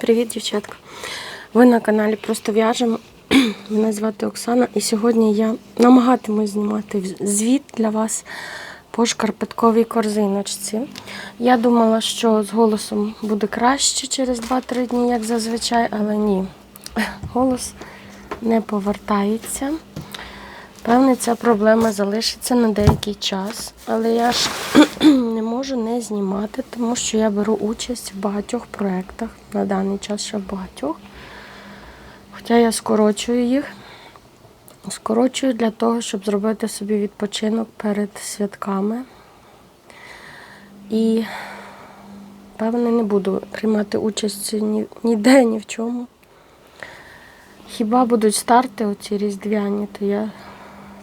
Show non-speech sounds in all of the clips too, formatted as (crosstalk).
Привіт, дівчатка! Ви на каналі Просто в'яжемо. (clears throat) Мене звати Оксана, і сьогодні я намагатимусь знімати звіт для вас по шкарпетковій корзиночці. Я думала, що з голосом буде краще через 2-3 дні, як зазвичай, але ні. (clears throat) Голос не повертається. Певне, ця проблема залишиться на деякий час, але я ж (clears throat) не можу не знімати, тому що я беру участь в багатьох проєктах на даний час ще в багатьох. Хоча я скорочую їх. Скорочую для того, щоб зробити собі відпочинок перед святками. І, певне, не буду приймати участь ні, ніде, ні в чому. Хіба будуть старти оці різдвяні, то я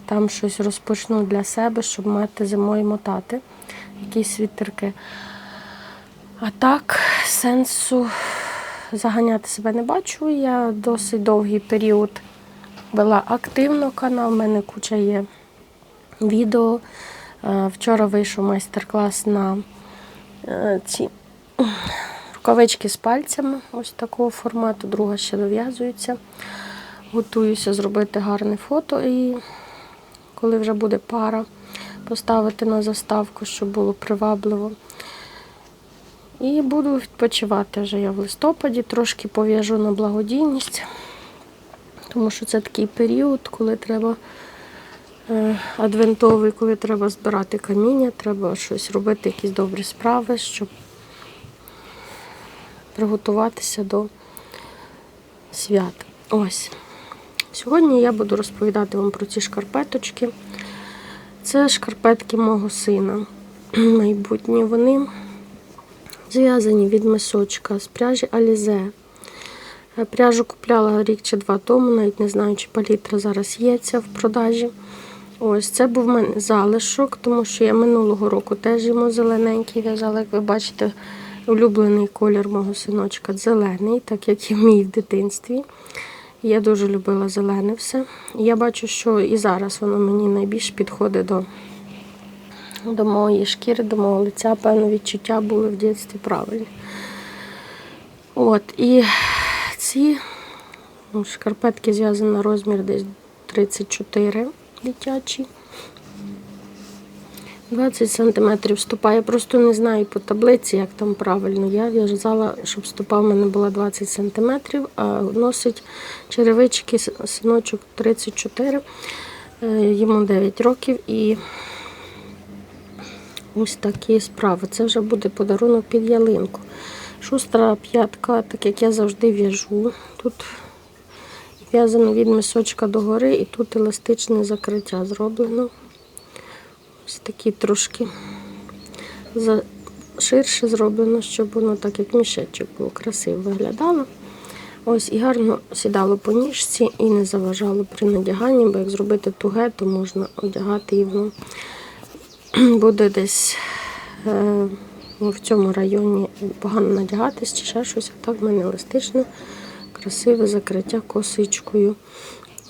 там щось розпочну для себе, щоб мати зимою мотати якісь вітерки. А так, сенсу заганяти себе не бачу. Я досить довгий період вела активно канал, в мене куча є відео. Е, Вчора вийшов майстер-клас на е, ці рукавички з пальцями, ось такого формату, друга ще дов'язується. Готуюся зробити гарне фото і коли вже буде пара, поставити на заставку, щоб було привабливо. І буду відпочивати вже я в листопаді, трошки пов'яжу на благодійність, тому що це такий період, коли треба е, адвентовий, коли треба збирати каміння, треба щось робити, якісь добрі справи, щоб приготуватися до свят. Ось. Сьогодні я буду розповідати вам про ці шкарпеточки. Це шкарпетки мого сина (clears throat) майбутні. Вони зв'язані від мисочка з пряжі Alize. Пряжу купляла рік чи два тому, навіть не знаю, чи палітра зараз є ця в продажі. Ось це був в мене залишок, тому що я минулого року теж йому зелененький в'язала, як ви бачите, улюблений колір мого синочка зелений, так як і мій в дитинстві. Я дуже любила зелене все. Я бачу, що і зараз воно мені найбільш підходить до до моєї шкіри, до мого лиця. Певно, відчуття були в дитинстві правильні. От, і ці ну, шкарпетки зв'язані на розмір десь 34 дитячі. 20 см стопа. Я просто не знаю по таблиці, як там правильно. Я в'язала, щоб стопа в мене була 20 см, а носить черевички синочок 34, е, йому 9 років і ось такі справи. Це вже буде подарунок під ялинку. Шустра п'ятка, так як я завжди в'яжу. Тут в'язано від мисочка до гори і тут еластичне закриття зроблено. Ось такі трошки ширше зроблено, щоб воно так, як мішечок було красиво виглядало. Ось і гарно сідало по ніжці і не заважало при надяганні, бо як зробити туге, то можна одягати і воно (clears throat) буде десь е, в цьому районі погано надягатись чи ще щось. А так в мене еластичне, красиве закриття косичкою.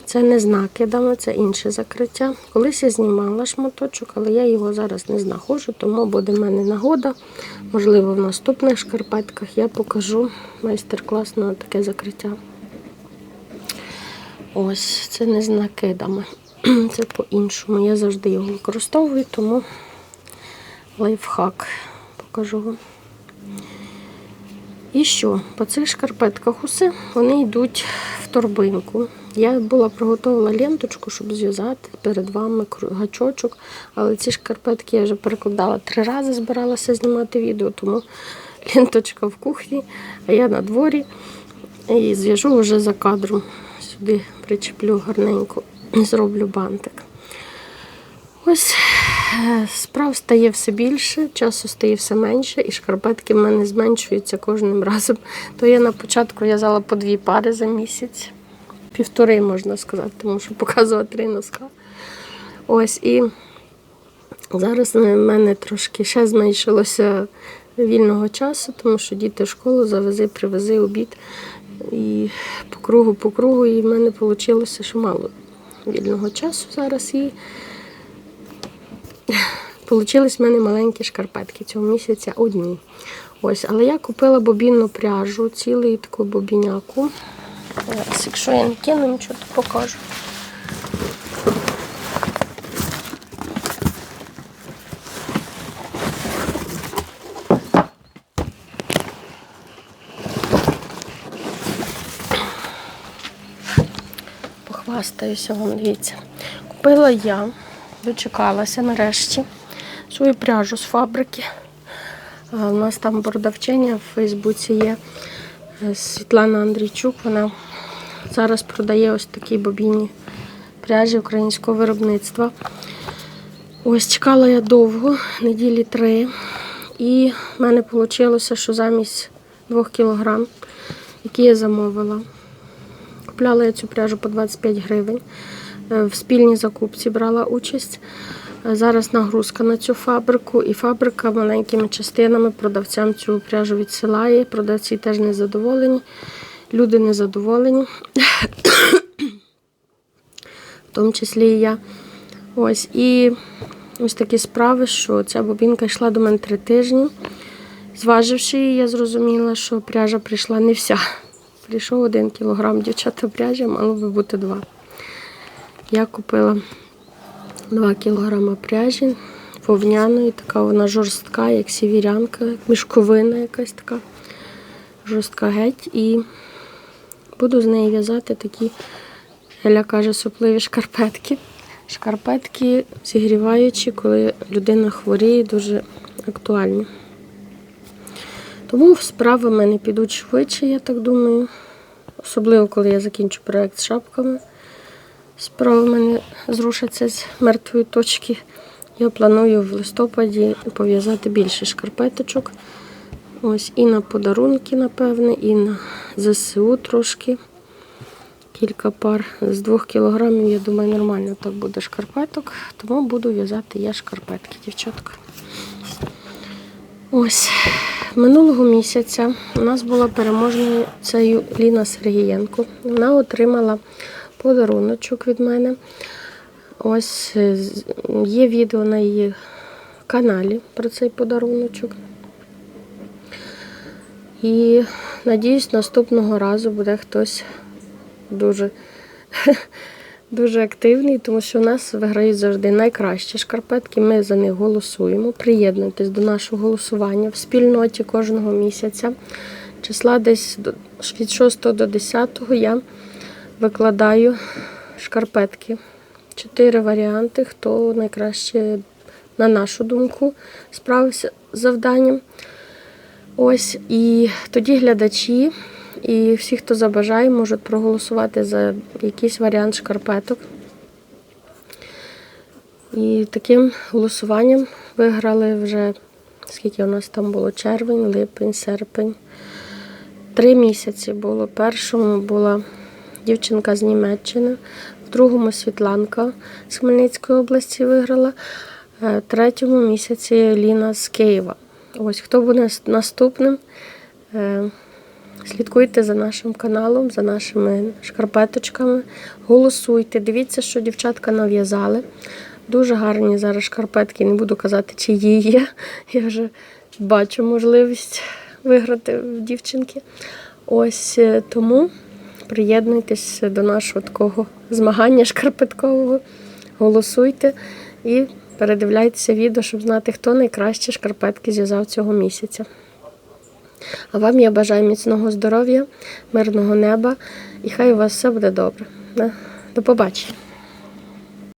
Це не з накидами, це інше закриття. Колись я знімала шматочок, але я його зараз не знаходжу, тому буде в мене нагода. Можливо, в наступних шкарпетках я покажу майстер-клас на таке закриття. Ось, це не з накидами. (clears throat) Це по-іншому. Я завжди його використовую, тому лайфхак покажу вам. І що? По цих шкарпетках усе вони йдуть в торбинку. Я була приготувала ленточку, щоб зв'язати перед вами гачочок, але ці шкарпетки я вже перекладала три рази, збиралася знімати відео, тому (laughs) ленточка в кухні, а я на дворі і зв'яжу вже за кадром. Сюди причеплю гарненько і зроблю бантик. Ось справ стає все більше, часу стає все менше, і шкарпетки в мене зменшуються кожним разом. То я на початку в'язала по дві пари за місяць півтори, можна сказати, тому що показувала три носка. Ось і зараз в мене трошки ще зменшилося вільного часу, тому що діти в школу завези, привези обід. І по кругу, по кругу, і в мене вийшло, що мало вільного часу зараз. І Получились в мене маленькі шкарпетки цього місяця одні. Ось, але я купила бобінну пряжу, цілий таку бобіняку. Зараз, якщо я не кину, нічого то покажу. Похвастаюся вам, дивіться. Купила я, дочекалася нарешті свою пряжу з фабрики. У нас там продавчиня в Фейсбуці є е, Світлана Андрійчук. Вона зараз продає ось такі бобінні пряжі українського виробництва. Ось чекала я довго, неділі три. І в мене вийшло, що замість 2 кілограм, які я замовила, Купляла я цю пряжу по 25 гривень. Е, В спільній закупці брала участь. Е, Зараз нагрузка на цю фабрику, і фабрика маленькими частинами продавцям цю пряжу відсилає. Продавці теж не задоволені, люди не задоволені, в тому числі і я. Ось і ось такі справи, що ця бобінка йшла до мене три тижні. Зваживши її, я зрозуміла, що пряжа прийшла не вся. Прийшов один кілограм дівчата пряжі, мало би бути два. Я купила 2 кілограма пряжі вовняної, така вона жорстка, як сівірянка, мішковина якась така жорстка геть. І буду з неї в'язати такі, Еля каже, супливі шкарпетки. Шкарпетки зігріваючі, коли людина хворіє, дуже актуальні. Тому справи в мене підуть швидше, я так думаю. Особливо, коли я закінчу проєкт з шапками. Справи в мене зрушаться з мертвої точки. Я планую в листопаді пов'язати більше шкарпеточок. Ось і на подарунки, напевне, і на ЗСУ трошки. Кілька пар з двох кілограмів, я думаю, нормально так буде шкарпеток. Тому буду в'язати я шкарпетки, дівчатка. Ось минулого місяця у нас була переможницею Ліна Сергієнко. Вона отримала подаруночок від мене. Ось е, є відео на її каналі про цей подаруночок. І надіюсь, наступного разу буде хтось дуже, (laughs) дуже активний, тому що у нас виграють завжди найкращі шкарпетки. Ми за них голосуємо. Приєднуйтесь до нашого голосування в спільноті кожного місяця. Числа десь від 6 до 10 я викладаю шкарпетки. Чотири варіанти, хто найкраще, на нашу думку, справився з завданням. Ось і тоді глядачі і всі, хто забажає, можуть проголосувати за якийсь варіант шкарпеток. І таким голосуванням виграли вже, скільки у нас там було, червень, липень, серпень. Три місяці було. Першому була дівчинка з Німеччини, в другому Світланка з Хмельницької області виграла, е, в третьому місяці Ліна з Києва. Ось хто буде наступним. е, Слідкуйте за нашим каналом, за нашими шкарпеточками, голосуйте, дивіться, що дівчатка нав'язали. Дуже гарні зараз шкарпетки, не буду казати, чиї є. Я вже бачу можливість виграти в дівчинки. Ось е, тому приєднуйтесь до нашого такого змагання шкарпеткового, голосуйте і передивляйтеся відео, щоб знати, хто найкращі шкарпетки зв'язав цього місяця. А вам я бажаю міцного здоров'я, мирного неба і хай у вас все буде добре. До побачення.